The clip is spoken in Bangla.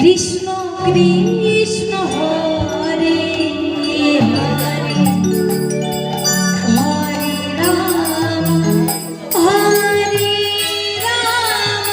কৃষ্ণ কৃষ্ণ